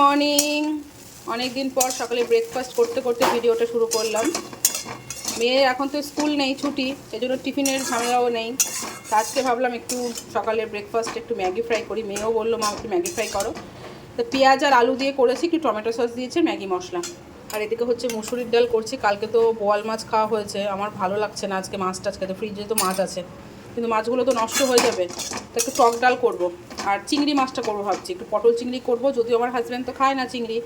Morning. অনেক দিন পর সকালে ব্রেকফাস্ট করতে করতে ভিডিওটা শুরু করলাম। মেয়ের এখন তো স্কুল নেই, ছুটি এই জন্য টিফিনের ঝামেলাও নেই। আজকে ভাবলাম একটু সকালে ব্রেকফাস্ট একটু ম্যাগি ফ্রাই করি। মেয়েও বলল, মা, একটু ম্যাগি ফ্রাই করো। তো পেঁয়াজ আর আলু দিয়ে করেছি, একটু টমেটো সস দিয়েছে, ম্যাগি মশলা। আর এদিকে হচ্ছে মুসুরির ডাল করছি, কালকে তো বোয়াল মাছ খাওয়া হয়েছে। আমার ভালো লাগছে না আজকে মাছ টাছ খেতে ফ্রিজে তো মাছ আছে। কিন্তু মাছগুলো তো নষ্ট হয়ে যাবে, তো একটু টক ডাল করব। আর চিংড়ি মাছটা করব ভাবছি, একটু পটল চিংড়ি করব। যদিও আমার হাজব্যান্ড তো খায় না চিংড়ি,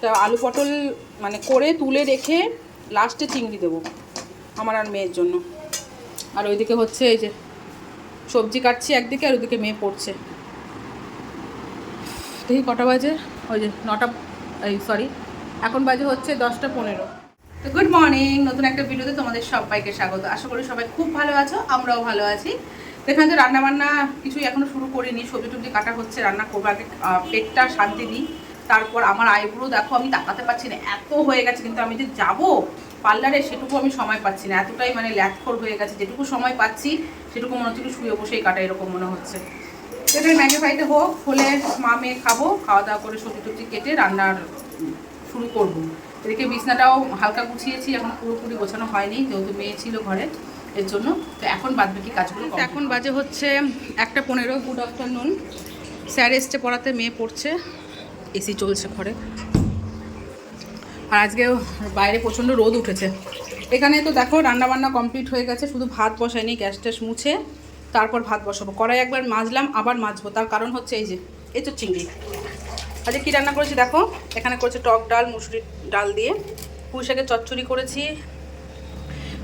তা আলু পটল মানে করে তুলে রেখে লাস্টে চিংড়ি দেবো, আমার আর মেয়ের জন্য। আর ওইদিকে হচ্ছে এই যে সবজি কাটছি একদিকে আর ওইদিকে মেয়ে পড়ছে। দেখি কটা বাজে, ওই যে নটা, এই সরি এখন বাজে হচ্ছে দশটা পনেরো। তো গুড মর্নিং নতুন একটা ভিডিওতে তোমাদের সবাইকে স্বাগত। আশা করি সবাই খুব ভালো আছো, আমরাও ভালো আছি। তো এখানে তো রান্না বান্না কিছুই এখনও শুরু করিনি, সবজি টবজি কাটা হচ্ছে, রান্না করব আগে পেটটা শান্তি দিই তারপর আমার আইব্রো, দেখো আমি তাকাতে পারছি না, এত হয়ে গেছে, কিন্তু আমি যে যাব পার্লারে সেটুকু আমি সময় পাচ্ছি না, এতটাই মানে ল্যাথখোর হয়ে গেছে, যেটুকু সময় পাচ্ছি, সেটুকু মনে হচ্ছে শুয়ে বসেই কাটা এরকম মনে হচ্ছে। এবার ম্যাগি ফ্রাইতে হোক, হলে মা মেয়ে খাব, খাওয়া দাওয়া করে সবজি টবজি কেটে রান্নার শুরু করব। এদিকে বিছনাটাও হালকা গুছিয়েছি এখন পুরোপুরি গোছানো হয়নি যেহেতু মেয়ে ছিল ঘরে এর জন্য। তো এখন বাদ বাকি কাজগুলো এখন বাজে হচ্ছে একটা পনেরো। গুড আফটারনুন স্যার এসছে পড়াতে মেয়ে পড়ছে। এসি চলছে ঘরে। আর আজকে বাইরে প্রচণ্ড রোদ উঠেছে। এখানে তো দেখো রান্না বান্না কমপ্লিট হয়ে গেছে শুধু ভাত বসায়নি গ্যাস ট্যাস মুছে তারপর ভাত বসাবো। কড়াই একবার মাজলাম আবার মাজবো তার কারণ হচ্ছে এই যে এই তো চিংড়ি। আজকে কী রান্না করেছি দেখো? এখানে করেছে টক ডাল, মুসুরির ডাল দিয়ে। পুঁই শাকের চচ্চড়ি করেছি।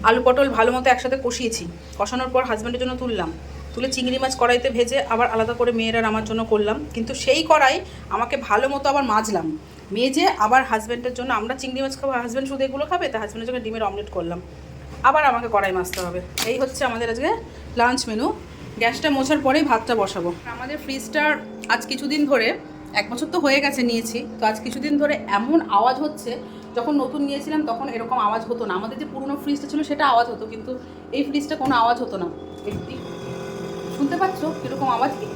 আলু পটল ভালো মতো একসাথে কষিয়েছি। কষানোর পর হাজব্যান্ডের জন্য তুললাম। তুলে চিংড়ি মাছ কড়াইতে ভেজে আবার আলাদা করে মেয়ের আমার জন্য করলাম। কিন্তু সেই কড়াই আমাকে ভালো মতো আবার মাজলাম। মেজে আবার হাজব্যান্ডের জন্য আমরা চিংড়ি মাছ খাব হাজব্যান্ড শুধু এগুলো খাবে, তা হাজব্যান্ডের জন্য ডিমের অমলেট করলাম। আবার আমাকে কড়াই মাজতে হবে। এই হচ্ছে আমাদের আজকে লাঞ্চ মেনু গ্যাসটা মোছার পরেই ভাতটা বসাবো। আমাদের ফ্রিজটার আজ কিছুদিন ধরে এক বছর তো হয়ে গেছে নিয়েছি, তো আজ কিছুদিন ধরে এমন আওয়াজ হচ্ছে, যখন নতুন নিয়েছিলাম তখন এরকম আওয়াজ হতো না। আমাদের যে পুরনো ফ্রিজটা ছিল সেটা আওয়াজ হতো, কিন্তু এই ফ্রিজটা কোনো আওয়াজ হতো না। একটি শুনতে পাচ্ছ কীরকম আওয়াজ? কি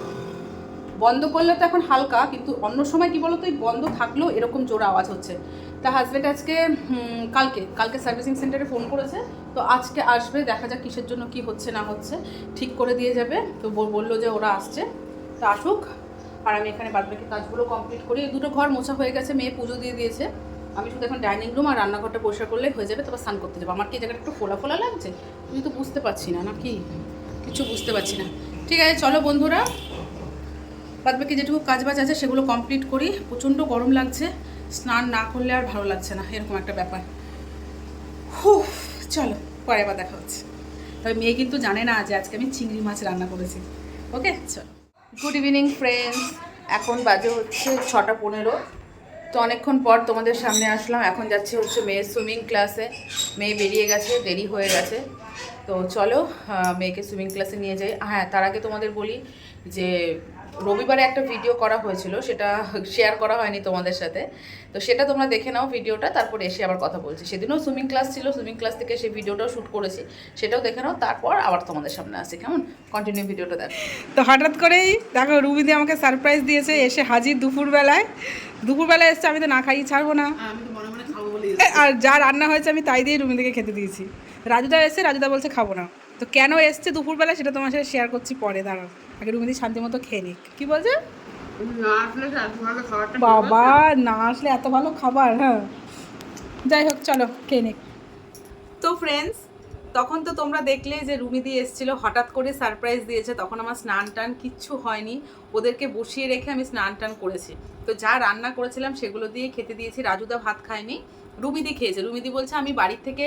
বন্ধ করলে তো এখন হালকা, কিন্তু অন্য সময় কি বলতো, এই বন্ধ থাকলেও এরকম জোর আওয়াজ হচ্ছে। তা হাজব্যান্ড আজকে কালকে কালকে সার্ভিসিং সেন্টারে ফোন করেছে, তো আজকে আসবে, দেখা যাক কিসের জন্য কি হচ্ছে না হচ্ছে, ঠিক করে দিয়ে যাবে। তো বলল যে ওরা আসছে। তা আসুক। আর আমি এখানে বাদবাকি কাজগুলো কমপ্লিট করি। দুটো ঘর মোছা হয়ে গেছে, মেয়ে পুজো দিয়ে দিয়েছে। আমি শুধু এখন ডাইনিং রুম আর রান্নাঘরটা পরিষ্কার করলে হয়ে যাবে, তারপর স্নান করতে যাব। আমার কি জায়গাটা একটু ফোলা ফোলা লাগছে? তুমি তো বুঝতে পারছি না না কি? কিছু বুঝতে পারছি না। ঠিক আছে, চলো বন্ধুরা। বাদ বাকি যেটুকু কাজ বাজ আছে সেগুলো কমপ্লিট করি। প্রচণ্ড গরম লাগছে। স্নান না করলে আর ভালো লাগছে না, এরকম একটা ব্যাপার। হু চলো, পরে আবার দেখা হচ্ছে। তবে মেয়ে কিন্তু জানে না যে আজকে আমি চিংড়ি মাছ রান্না করেছি। ওকে, চলো। গুড ইভিনিং ফ্রেন্ডস এখন বাজে হচ্ছে ছটা পনেরো। তো অনেকক্ষণ পর তোমাদের সামনে আসলাম। এখন যাচ্ছে হচ্ছে মেয়ের সুইমিং ক্লাসে মেয়ে বেরিয়ে গেছে, দেরি হয়ে গেছে। তো চলো মেয়েকে সুইমিং ক্লাসে নিয়ে যাই। হ্যাঁ তার আগে তোমাদের বলি যে রবিবারে একটা ভিডিও করা হয়েছিল সেটা শেয়ার করা হয়নি তোমাদের সাথে। তো সেটা তোমরা দেখে নাও ভিডিওটা তারপর এসে আবার কথা বলছি। সেদিনও সুইমিং ক্লাস ছিল সুইমিং ক্লাস থেকে সেই ভিডিওটাও শ্যুট করেছি সেটাও দেখে নাও তারপর আবার তোমাদের সামনে আসি কেমন? কন্টিনিউ ভিডিওটা দেখো। তো হঠাৎ করেই দেখো রুবিদি আমাকে সারপ্রাইজ দিয়েছে এসে হাজির দুপুরবেলায়। দুপুরবেলায় এসছে আমি তো না খাইয়ে ছাড়বো না। আর যা রান্না হয়েছে আমি তাই দিয়ে রুমিদিকে খেতে দিয়েছি। রাজুদা এসে রাজুদা বলছে খাব না। তো কেন এসছে দুপুরবেলা সেটা তোমার সাথে শেয়ার করছি পরে দাঁড়াও। আগে রুমিদি শান্তি মতো খেয়ে নিক। কি বলছে? বাবা না আসলে এত ভালো খাবার হ্যাঁ। যাই হোক চলো খেয়ে নিক। তো ফ্রেন্ডস তখন তো তোমরা দেখলে যে রুমিদি এসেছিল হঠাৎ করে সারপ্রাইজ দিয়েছে তখন আমার স্নান টান কিচ্ছু হয়নি। ওদেরকে বসিয়ে রেখে আমি স্নান টান করেছি। তো যা রান্না করেছিলাম সেগুলো দিয়ে খেতে দিয়েছি। রাজুদা ভাত খায়নি। রুমিদি খেয়েছে। রুমিদি বলছে, আমি বাড়ির থেকে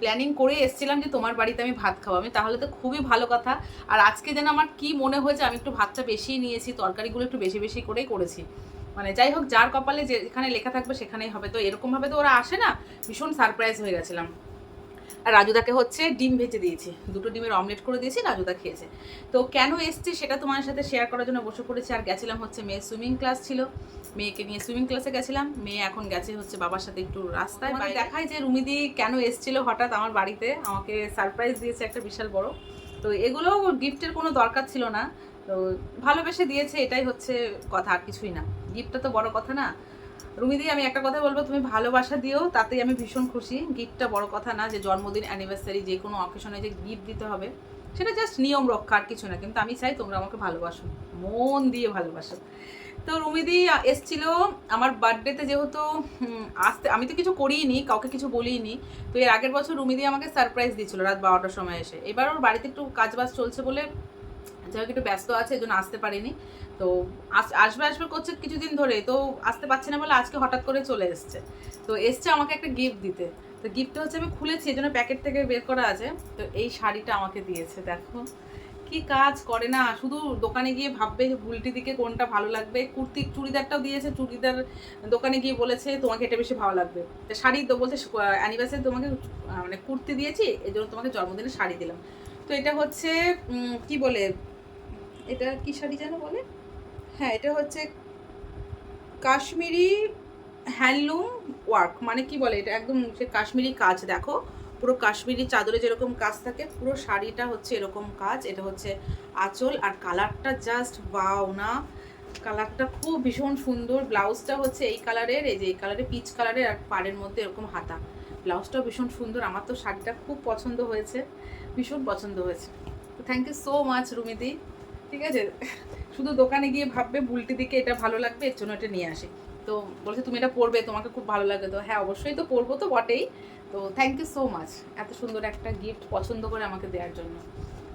প্ল্যানিং করে এসেছিলাম যে তোমার বাড়িতে আমি ভাত খাব। আমি তাহলে তো খুবই ভালো কথা। আর আজকে যেন আমার কি মনে হয়েছে, আমি একটু ভাতটা বেশি নিয়েছি, তরকারিগুলো একটু বেশি বেশি করেই করেছি। মানে যাই হোক, যার কপালে যেখানে লেখা থাকবে সেখানেই হবে। তো এরকমভাবে তো ওরা আসে না? ভীষণ সারপ্রাইজ হয়ে গেছিলাম। আর রাজুদাকে হচ্ছে ডিম ভেজে দিয়েছি। দুটো ডিমের অমলেট করে দিয়েছি রাজুদা খেয়েছে। তো কেন এসছি সেটা তোমার সাথে শেয়ার করার জন্য বসে পড়েছি। আর গেছিলাম হচ্ছে মেয়ের সুইমিং ক্লাস ছিল। মেয়েকে নিয়ে সুইমিং ক্লাসে গেছিলাম। মেয়ে এখন গেছে হচ্ছে বাবার সাথে একটু রাস্তায়। দেখায় যে রুমিদি কেন এসছিল হঠাৎ আমার বাড়িতে? আমাকে সারপ্রাইজ দিয়েছে একটা বিশাল বড়। তো এগুলো গিফটের কোনো দরকার ছিল না। তো ভালোবেসে দিয়েছে এটাই হচ্ছে কথা আর কিছুই না। গিফটটা তো বড় কথা না। রুমিদি, আমি একটা কথা বলব, তুমি ভালোবাসা দিও, তাতেই আমি ভীষণ খুশি। গিফটটা বড় কথা না যে জন্মদিন অ্যানিভার্সারি যে কোনো অকেশনে যে গিফট দিতে হবে, সেটা জাস্ট নিয়ম রক্ষা আর কিছু না। কিন্তু আমি চাই তোমরা আমাকে ভালোবাসো, মন দিয়ে ভালোবাসো। তো রুমিদি এসছিল আমার বার্থডেতে যেহেতু আসতে, আমি তো কিছু করিনি, কাউকে কিছু বলিনি। তো এর আগের বছর রুমিদি আমাকে সারপ্রাইজ দিয়েছিল রাত বারোটার সময় এসে। এবার ওর বাড়িতে একটু কাজ বাজ চলছে বলে যাই একটু ব্যস্ত আছে, এই জন্য আসতে পারিনি। তো আস- আসবে আসবে করছে কিছুদিন ধরে, তো আসতে পারছে না বলে আজকে হঠাৎ করে চলে এসছে। তো এসছে আমাকে একটা গিফট দিতে। তো গিফটটা হচ্ছে আমি খুলেছি, এই জন্য প্যাকেট থেকে বের করা আছে। তো এই শাড়িটা আমাকে দিয়েছে, দেখো। কি কাজ করে না, শুধু দোকানে গিয়ে ভাববে ভুলটি দিকে কোনটা ভালো লাগবে। কুর্তি, চুড়িদারটাও দিয়েছে, চুড়িদার দোকানে গিয়ে বলেছে, তোমাকে এটা বেশি ভালো লাগবে। তো শাড়ি তো বলছে অ্যানিভার্সারি তোমাকে মানে কুর্তি দিয়েছি, এই জন্য তোমাকে জন্মদিনে শাড়ি দিলাম। তো এটা হচ্ছে কি বলে এটা কি শাড়ি যেন বলে? হ্যাঁ এটা হচ্ছে কাশ্মীরি হ্যান্ডলুম ওয়ার্ক মানে কি বলে এটা? একদম সে কাশ্মীরি কাজ, দেখো। পুরো কাশ্মীরি চাদরে যেরকম কাজ থাকে, পুরো শাড়িটা হচ্ছে এরকম কাজ। এটা হচ্ছে আঁচল আর কালারটা জাস্ট বাও না? কালারটা খুব ভীষণ সুন্দর। ব্লাউজটা হচ্ছে এই কালারের, এই যে এই কালারের পিচ কালারের আর পাড়ের মধ্যে এরকম হাতা। ব্লাউজটাও ভীষণ সুন্দর। আমার তো শাড়িটা খুব পছন্দ হয়েছে, ভীষণ পছন্দ হয়েছে। থ্যাংক ইউ সো মাচ রুমিদি। ঠিক আছে? শুধু দোকানে গিয়ে ভাববে বুলটি দিকে এটা ভালো লাগবে, এর জন্য এটা নিয়ে আসি। তো বলছে, তুমি এটা পরবে, তোমাকে খুব ভালো লাগে তো হ্যাঁ অবশ্যই তো পরবো তো বটেই। তো থ্যাংক ইউ সো মাচ এত সুন্দর একটা গিফট পছন্দ করে আমাকে দেওয়ার জন্য।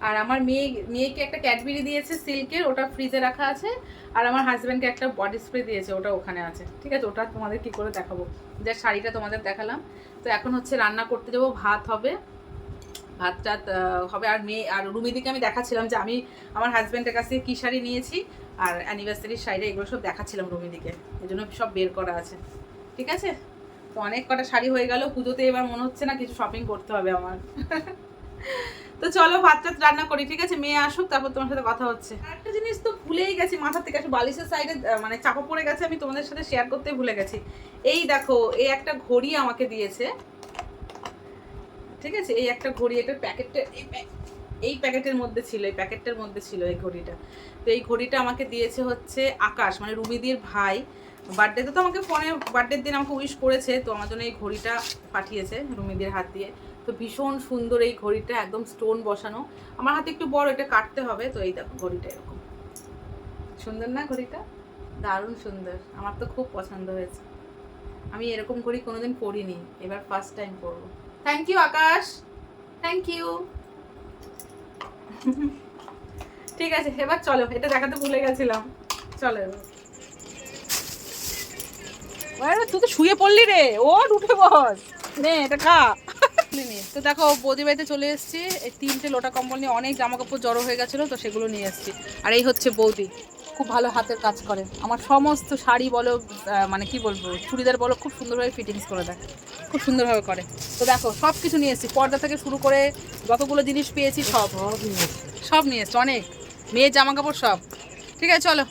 আর আমার মেয়ে, মেয়েকে একটা ক্যাডবেরি দিয়েছে সিল্কের ওটা ফ্রিজে রাখা আছে। আর আমার হাজব্যান্ডকে একটা বডি স্প্রে দিয়েছে, ওটা ওখানে আছে। ঠিক আছে? ওটা তোমাদের কি করে দেখাবো? যা শাড়িটা তোমাদের দেখালাম। তো এখন হচ্ছে রান্না করতে যাব, ভাত হবে। ভাত টাত হবে আর মেয়ে, আর রুমিদিকে আমি দেখাচ্ছিলাম যে আমি আমার হাজব্যান্ডের কাছে কী শাড়ি নিয়েছি, আর অ্যানিভার্সারির শাড়ি এগুলো সব দেখাচ্ছিলাম রুমিদিকে। এই জন্য সব বের করা আছে। ঠিক আছে? তো অনেক কটা শাড়ি হয়ে গেল, পুজোতে এবার মনে হচ্ছে না কিছু শপিং করতে হবে আমার। তো চলো ভাত টাত রান্না করি, ঠিক আছে? মেয়ে আসুক, তারপর তোমার সাথে কথা হচ্ছে। একটা জিনিস তো ভুলেই গেছি, মাথা থেকে একটা বালিশের সাইডে মানে চাপা পড়ে গেছে, আমি তোমাদের সাথে শেয়ার করতে ভুলে গেছি। এই দেখো এই একটা ঘড়ি আমাকে দিয়েছে। ঠিক আছে? এই একটা ঘড়ি এটা প্যাকেটটা, এই প্যা- এই প্যাকেটের মধ্যে ছিল, এই প্যাকেটটার মধ্যে ছিল এই ঘড়িটা। তো এই ঘড়িটা আমাকে দিয়েছে হচ্ছে আকাশ মানে রুমিদির ভাই। বার্থডেতে তো আমাকে ফোনে বার্থডের দিন আমাকে উইশ করেছে, তো আমার জন্য এই ঘড়িটা পাঠিয়েছে রুমিদির হাত দিয়ে। তো ভীষণ সুন্দর এই ঘড়িটা, একদম স্টোন বসানো। আমার হাতে একটু বড়, এটা কাটতে হবে, তো এই দেখো ঘড়িটা এরকম। সুন্দর না ঘড়িটা? দারুণ সুন্দর, আমার তো খুব পছন্দ হয়েছে। আমি এরকম ঘড়ি কোনোদিন পরিনি, এবার ফার্স্ট টাইম পরবো। Thank you Akash thank you ঠিক আছে, এবার চলো, এটা দেখাতে ভুলে গেছিলাম। চলো এবার। তুই তো শুয়ে পড়লি রে। ও উঠে বস। নে, এটা খা। তো দেখো বৌদি বাড়িতে চলে এসেছি। এই তিনটে লোটা কম্বল নিয়ে অনেক জামা কাপড় জড়ো হয়ে গেছিল, তো সেগুলো নিয়ে এসেছি। আর এই হচ্ছে বৌদি। খুব ভালো হাতের কাজ করে। আমার সমস্ত শাড়ি বলো মানে কি বলব চুড়িদার বলো খুব সুন্দরভাবে ফিটিংস করে দেয়। খুব সুন্দরভাবে করে। তো দেখো সব কিছু নিয়ে এসেছি। পর্দা থেকে শুরু করে যতগুলো জিনিস পেয়েছি সব। সব নিয়ে এসছি। অনেক। মেয়ের জামা কাপড় সব। ঠিক আছে চলো।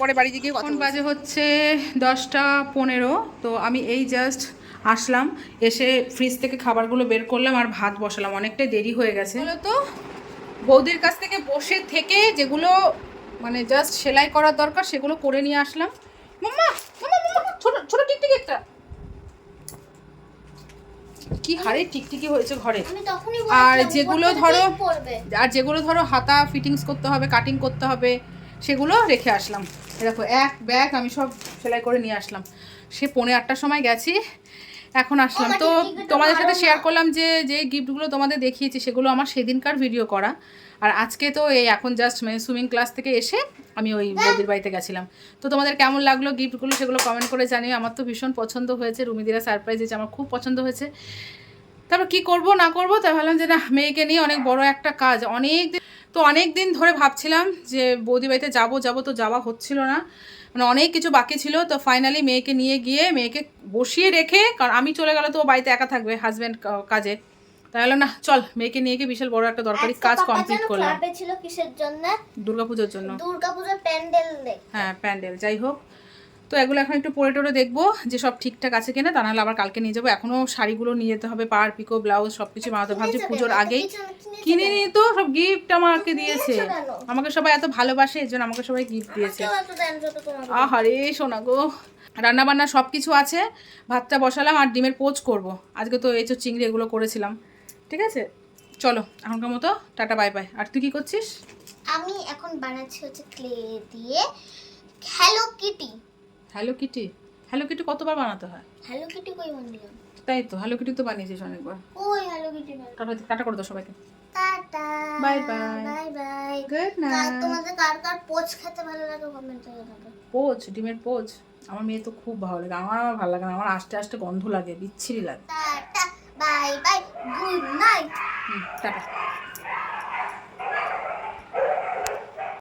পরে বাড়ি গিয়ে কখন বাজে হচ্ছে দশটা পনেরো। তো আমি এই জাস্ট আসলাম এসে ফ্রিজ থেকে খাবারগুলো বের করলাম আর ভাত বসালাম। অনেকটাই দেরি হয়ে গেছে। তো বৌদির কাছ থেকে বসে থেকে যেগুলো মানে জাস্ট সেলাই করার দরকার সেগুলো করে নিয়ে আসলাম। মাম্মা মাম্মা মাম্মা ছোট ছোট টিকটিকি একটা। কি হারে টিকটিকি হয়েছে ঘরে। আর যেগুলো ধরো আর যেগুলো ধরো হাতা ফিটিংস করতে হবে কাটিং করতে হবে সেগুলো রেখে আসলাম। দেখো এক ব্যাগ আমি সব সেলাই করে নিয়ে আসলাম। সে পৌনে আটটার সময় গেছি এখন আসলাম। তো তোমাদের সাথে শেয়ার করলাম যে যে গিফটগুলো তোমাদের দেখিয়েছি সেগুলো আমার সেদিনকার ভিডিও করা। আর আজকে তো এই এখন জাস্ট মানে সুইমিং ক্লাস থেকে এসে আমি ওই বৌদির বাড়িতে গেছিলাম। তো তোমাদের কেমন লাগল গিফটগুলো সেগুলো কমেন্ট করে জানিও। আমার তো ভীষণ পছন্দ হয়েছে। রুমিদিরা সারপ্রাইজ দিয়েছে আমার খুব পছন্দ হয়েছে। তারপর কি করব না করব তাই ভাবলাম যে না মেয়েকে নিয়ে অনেক বড় একটা কাজ। অনেক দিন তো অনেক দিন ধরে ভাবছিলাম যে বৌদি বাড়িতে যাব যাব তো যাওয়া হচ্ছিল না। মানে অনেক কিছু বাকি ছিল তো ফাইনালি মেয়েকে নিয়ে গিয়ে মেয়েকে বসিয়ে রেখে কারণ আমি চলে গেলে তো ও বাড়িতে একা থাকবে হাজব্যান্ড কাজে। তাই হলো না চল মেয়েকে নিয়ে গিয়ে বিশাল বড় একটা দরকারি কাজ কমপ্লিট করলাম। ছিল কিসের জন্য? দুর্গাপুজোর জন্য। দুর্গাপূজার প্যান্ডেল হ্যাঁ প্যান্ডেল যাই হোক। তো এগুলো এখন একটু পরে টোরে দেখব যে সব ঠিকঠাক আছে কিনা। তা নাহলে আবার কালকে নিয়ে যাব। এখনও শাড়িগুলো নিয়ে যেতে হবে পার পিকো ব্লাউজ সব কিছু বানাতে ভাবছি পুজোর আগেই। কিনে নিয়ে তো সব গিফট আমাকে দিয়েছে। আমাকে সবাই এত ভালোবাসে এর জন্য আমাকে সবাই গিফট দিয়েছে। আহারে শোনা গো। রান্না বান্না সব কিছু আছে। ভাতটা বসালাম আর ডিমের পোচ করব। আজকে তো এই চিংড়ি এগুলো করেছিলাম। ঠিক আছে? চলো এখনকার মতো টাটা বাই বাই। আর তুই কি করছিস? আমি এখন বানাচ্ছি হচ্ছে ক্লে দিয়ে hello Kitty hello Kitty hello Kitty কতবার বানাতে হয়? হ্যালো কিটি কই বানালাম তাই তো হ্যালো কিটি তো বানিয়েছিস অনেকবার। ওই হ্যালো কিটি টাটা টাটা করে দাও সবাইকে। Tata Bye bye. Bye bye good কার তোমাদের কার কার পোচ খেতে ভালো লাগে কমেন্টে জানাবে। পোচ ডিমের পোচ। আমার মেয়ে তো খুব ভালো লাগে আমার আমার ভালো লাগে না আমার আস্তে আস্তে গন্ধ লাগে বিচ্ছিরি লাগে। Tata bye bye good night tata.